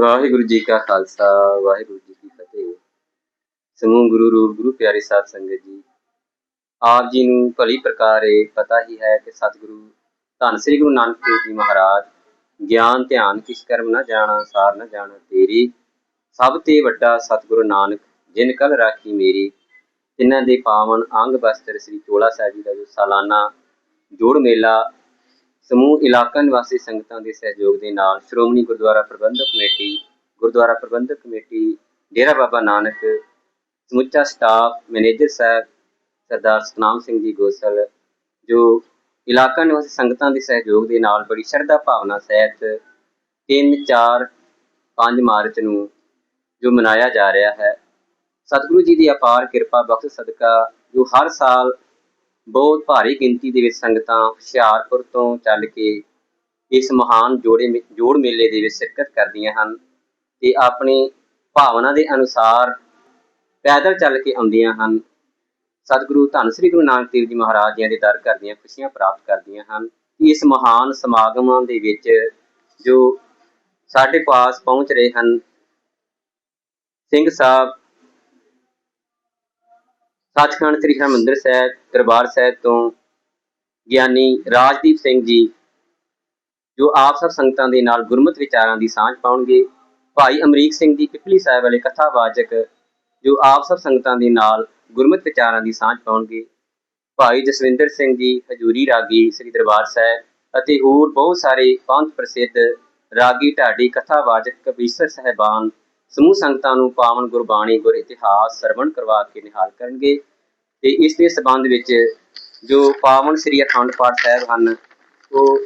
ਵਾਹਿਗੁਰੂ ਜੀ ਕਾ ਖਾਲਸਾ, ਵਾਹਿਗੁਰੂ ਜੀ ਕੀ ਫਤਿਹ। ਸਮੂਹ ਗੁਰੂ ਰੂਪ, ਗੁਰੂ ਪਿਆਰੇ ਸਾਧ ਸੰਗਤ ਜੀ, ਆਪ ਜੀ ਨੂੰ ਭਲੀ ਪ੍ਰਕਾਰੇ ਪਤਾ ਹੀ ਹੈ ਕਿ ਸਤਿਗੁਰੂ, ਧੰਨ ਸ੍ਰੀ ਗੁਰੂ ਨਾਨਕ ਦੇਵ ਜੀ ਮਹਾਰਾਜ, ਗਿਆਨ, ਧਿਆਨ ਕਿਸ਼ ਕਰਮ ਨਾ ਜਾਣਾ, ਸਾਰ ਨਾ ਜਾਣਾ ਤੇਰੀ, ਸਭ ਤੇ ਵੱਡਾ ਸਤਿਗੁਰੂ ਨਾਨਕ, ਜਿਨ ਕਲ ਰਾਖੀ ਮੇਰੀ ਇਹਨਾਂ ਦੇ ਪਾਵਨ ਅੰਗ ਬਸਤਰ ਸ੍ਰੀ ਚੋਲਾ ਸਾਹਿਬ ਜੀ ਦਾ ਜੋ ਸਾਲਾਨਾ ਜੋੜ ਮੇਲਾ ਸਮੂਹ ਇਲਾਕਾ ਨਿਵਾਸੀ ਸੰਗਤਾਂ ਦੇ ਸਹਿਯੋਗ ਦੇ ਨਾਲ ਸ਼੍ਰੋਮਣੀ ਗੁਰਦੁਆਰਾ ਪ੍ਰਬੰਧਕ ਕਮੇਟੀ, ਗੁਰਦੁਆਰਾ ਪ੍ਰਬੰਧਕ ਕਮੇਟੀ, ਡੇਰਾ ਬਾਬਾ ਨਾਨਕ, ਸਮੁੱਚਾ ਸਟਾਫ, ਮੈਨੇਜਰ ਸਾਹਿਬ, ਸਰਦਾਰ ਸਤਨਾਮ ਸਿੰਘ ਜੀ ਗੋਸਲ, ਜੋ ਇਲਾਕਾ ਨਿਵਾਸੀ ਸੰਗਤਾਂ ਦੇ ਸਹਿਯੋਗ ਦੇ ਨਾਲ ਬੜੀ ਸ਼ਰਧਾ ਭਾਵਨਾ ਸਹਿਤ 3 4 5 ਮਾਰਚ ਨੂੰ ਜੋ ਮਨਾਇਆ ਜਾ ਰਿਹਾ ਹੈ। ਸਤਿਗੁਰੂ ਜੀ ਦੀ ਅਪਾਰ ਕਿਰਪਾ ਬਖਸ਼ ਸਦਕਾ ਜੋ ਹਰ ਸਾਲ ਬਹੁਤ ਭਾਰੀ ਗਿਣਤੀ ਦੇ ਵਿੱਚ ਸੰਗਤਾਂ ਹੁਸ਼ਿਆਰਪੁਰ ਤੋਂ ਚੱਲ ਕੇ ਇਸ ਮਹਾਨ ਜੋੜੇ ਜੋੜ ਮੇਲੇ ਦੇ ਵਿੱਚ ਸ਼ਿਰਕਤ ਕਰਦੀਆਂ ਹਨ ਤੇ ਆਪਣੀ ਭਾਵਨਾ ਦੇ ਅਨੁਸਾਰ ਪੈਦਲ ਚੱਲ ਕੇ ਆਉਂਦੀਆਂ ਹਨ। ਸਤਿਗੁਰੂ ਧੰਨ ਸ੍ਰੀ ਗੁਰੂ ਨਾਨਕ ਦੇਵ ਜੀ ਮਹਾਰਾਜ ਜੀ ਦੇ ਦਰ ਕਰਦੀਆਂ ਖੁਸ਼ੀਆਂ ਪ੍ਰਾਪਤ ਕਰਦੀਆਂ ਹਨ ਇਸ ਮਹਾਨ ਸਮਾਗਮਾਂ ਦੇ ਵਿੱਚ ਜੋ ਸਾਡੇ ਪਾਸ ਪਹੁੰਚ ਰਹੇ ਹਨ, ਸਿੰਘ ਸਾਹਿਬ ਸੱਚਖੰਡ ਸ੍ਰੀ ਹਰਿਮੰਦਰ ਸਾਹਿਬ, ਦਰਬਾਰ ਸਾਹਿਬ ਤੋਂ ਗਿਆਨੀ ਰਾਜਦੀਪ ਸਿੰਘ ਜੀ, ਜੋ ਆਪ ਸਭ ਸੰਗਤਾਂ ਦੇ ਨਾਲ ਗੁਰਮਤਿ ਵਿਚਾਰਾਂ ਦੀ ਸਾਂਝ ਪਾਉਣਗੇ, ਭਾਈ ਅਮਰੀਕ ਸਿੰਘ ਜੀ ਪਿਪਲੀ ਸਾਹਿਬ ਵਾਲੇ ਕਥਾਵਾਚਕ, ਜੋ ਆਪ ਸਭ ਸੰਗਤਾਂ ਦੇ ਨਾਲ ਗੁਰਮਤਿ ਵਿਚਾਰਾਂ ਦੀ ਸਾਂਝ ਪਾਉਣਗੇ, ਭਾਈ ਜਸਵਿੰਦਰ ਸਿੰਘ ਜੀ, ਹਜੂਰੀ ਰਾਗੀ ਸ੍ਰੀ ਦਰਬਾਰ ਸਾਹਿਬ ਅਤੇ ਹੋਰ ਬਹੁਤ ਸਾਰੇ ਪੰਥ ਪ੍ਰਸਿੱਧ ਰਾਗੀ ਢਾਡੀ ਕਥਾਵਾਚਕ ਕਬੀਸਰ ਸਹਿਬਾਨ ਸਮੂਹ ਸੰਗਤਾਂ ਨੂੰ ਪਾਵਨ, ਗੁਰਬਾਣੀ, ਗੁਰ ਇਤਿਹਾਸ, ਸਰਵਣ ਕਰਵਾ ਕੇ ਨਿਹਾਲ ਕਰਨਗੇ ਤੇ ਇਸ ਦੇ ਸਬੰਧ ਵਿੱਚ ਜੋ ਪਾਵਨ ਸ੍ਰੀ ਅਖੰਡ ਪਾਠ ਸਾਹਿਬ ਹਨ, ਉਹ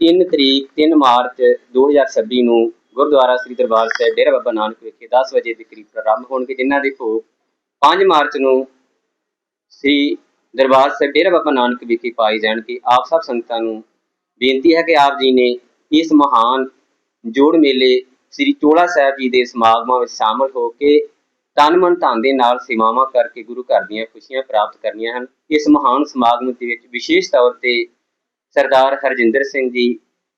3 ਤਰੀਕ 3 ਮਾਰਚ 2026 ਨੂੰ ਗੁਰਦੁਆਰਾ ਸ੍ਰੀ ਦਰਬਾਰ ਸਾਹਿਬ ਡੇਰਾ ਬਾਬਾ ਨਾਨਕ ਵਿਖੇ 10 ਵਜੇ ਦੇ ਕਰੀਬ ਪ੍ਰਾਰੰਭ ਹੋਣਗੇ, ਜਿਨ੍ਹਾਂ ਦੇ ਭੋਗ 5 ਮਾਰਚ ਨੂੰ ਸ੍ਰੀ ਦਰਬਾਰ ਸਾਹਿਬ ਡੇਰਾ ਬਾਬਾ ਨਾਨਕ ਵਿਖੇ ਪਾਏ ਜਾਣਗੇ। ਆਪ ਸਭ ਸੰਗਤਾਂ ਨੂੰ ਬੇਨਤੀ ਹੈ ਕਿ ਆਪ ਜੀ ਨੇ ਇਸ ਮਹਾਨ ਜੋੜ ਮੇਲੇ ਸ੍ਰੀ ਚੋਲਾ ਸਾਹਿਬ ਜੀ ਦੇ ਸਮਾਗਮਾਂ ਵਿੱਚ ਸ਼ਾਮਲ ਹੋ ਕੇ ਤਨ ਮਨ ਧਨ ਦੇ ਨਾਲ ਸੇਵਾਵਾਂ ਕਰਕੇ ਗੁਰੂ ਘਰ ਦੀਆਂ ਖੁਸ਼ੀਆਂ ਪ੍ਰਾਪਤ ਕਰਨੀਆਂ ਹਨ। ਇਸ ਮਹਾਨ ਸਮਾਗਮ ਦੇ ਵਿੱਚ ਵਿਸ਼ੇਸ਼ ਤੌਰ ਤੇ ਸਰਦਾਰ ਹਰਜਿੰਦਰ ਸਿੰਘ ਜੀ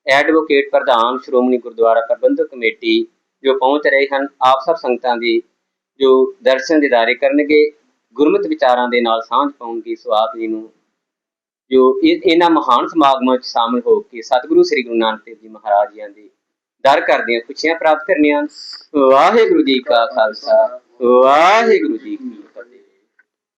ਐਡਵੋਕੇਟ ਪ੍ਰਧਾਨ ਸ਼੍ਰੋਮਣੀ ਗੁਰਦੁਆਰਾ ਪ੍ਰਬੰਧਕ ਕਮੇਟੀ ਜੋ ਪਹੁੰਚ ਰਹੇ ਹਨ, ਆਪ ਸਭ ਸੰਗਤਾਂ ਦੀ ਜੋ ਦਰਸ਼ਨ ਦਿਦਾਰੇ ਕਰਨਗੇ, ਗੁਰਮਤਿ ਵਿਚਾਰਾਂ ਦੇ ਨਾਲ ਸਾਂਝ ਪਾਉਣਗੇ, ਸੋ ਆਪ ਜੀ ਨੂੰ ਜੋ ਇਹਨਾਂ ਮਹਾਨ ਸਮਾਗਮਾਂ ਵਿੱਚ ਸ਼ਾਮਲ ਹੋ ਕੇ ਸਤਿਗੁਰੂ ਸ੍ਰੀ ਗੁਰੂ ਨਾਨਕ ਦੇਵ ਜੀ ਮਹਾਰਾਜ ਜੀ ਦੀ ਦਰ ਕਰਦੀਆਂ ਖੁਸ਼ੀਆਂ ਪ੍ਰਾਪਤ ਕਰਨੀਆਂ। ਵਾਹਿਗੁਰੂ ਜੀ ਕਾ ਖਾਲਸਾ ਵਾਹਿਗੁਰੂ ਜੀ ਕੀ